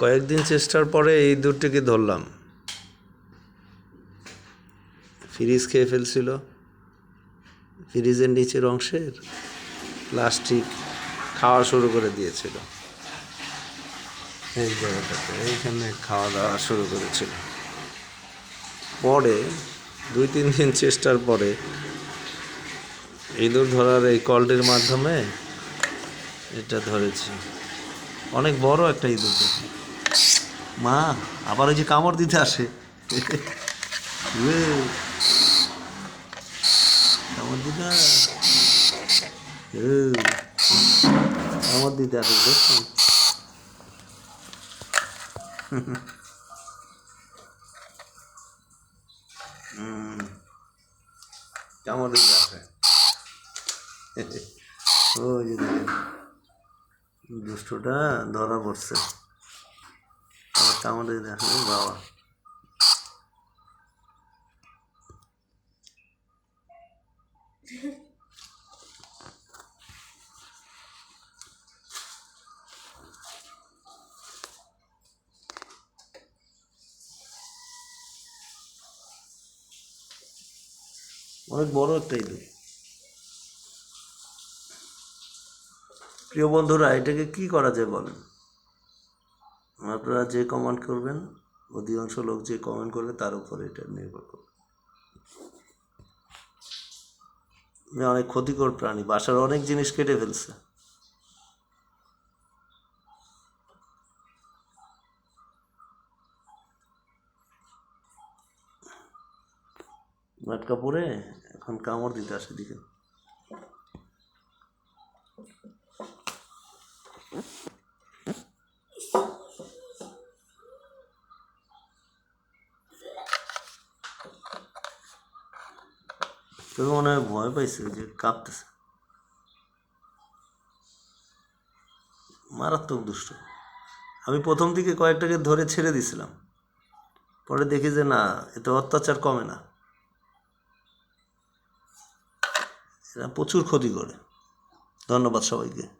কয়েকদিন চেষ্টার পরে এই দুটিকে ধরলাম। ফ্রিজ খেয়ে ফেলছিল। ফ্রিজের নিচের অংশের প্লাস্টিক খাওয়া শুরু করে দিয়েছিল। এই জায়গাটাতে এইখানে খাওয়া দাওয়া শুরু করেছিল। পরে দুই তিন দিন চেষ্টার পরে ইঁদুর ধরার এই কলটির মাধ্যমে এটা ধরেছি। অনেক বড় একটা ইঁদুর মা আবার ওই যে কামড় দিতে আসে। কামড় দিতে কামড় দিতে আসে দেখছেন হুম, কামড় দিতে আসে। ওই যে দুষ্টটা ধরা পড়ছে। আবার কামড় আসে বাবা অনেক বড় একটা ইঁদুর। প্রিয় বন্ধুরা, এটাকে কি করা যায় বলেন? আপনারা যে কমেন্ট করবেন, অধিকাংশ লোক যে কমেন্ট করবে, তার উপরে এটা নির্ভর করবে। অনেক ক্ষতিকর প্রাণী, বাসার অনেক জিনিস কেটে ফেলছে। মাটকা পরে এখন কামড় দিতে আসে দিকে তোকে মনে হয় ভয় পাইছে যে কাঁপতেছে। মারাত্মক দুষ্ট। আমি প্রথম দিকে কয়েকটাকে ধরে ছেড়ে দিছিলাম। পরে দেখি যে না, এতে অত্যাচার কমে না। এরা প্রচুর ক্ষতি করে। ধন্যবাদ সবাইকে।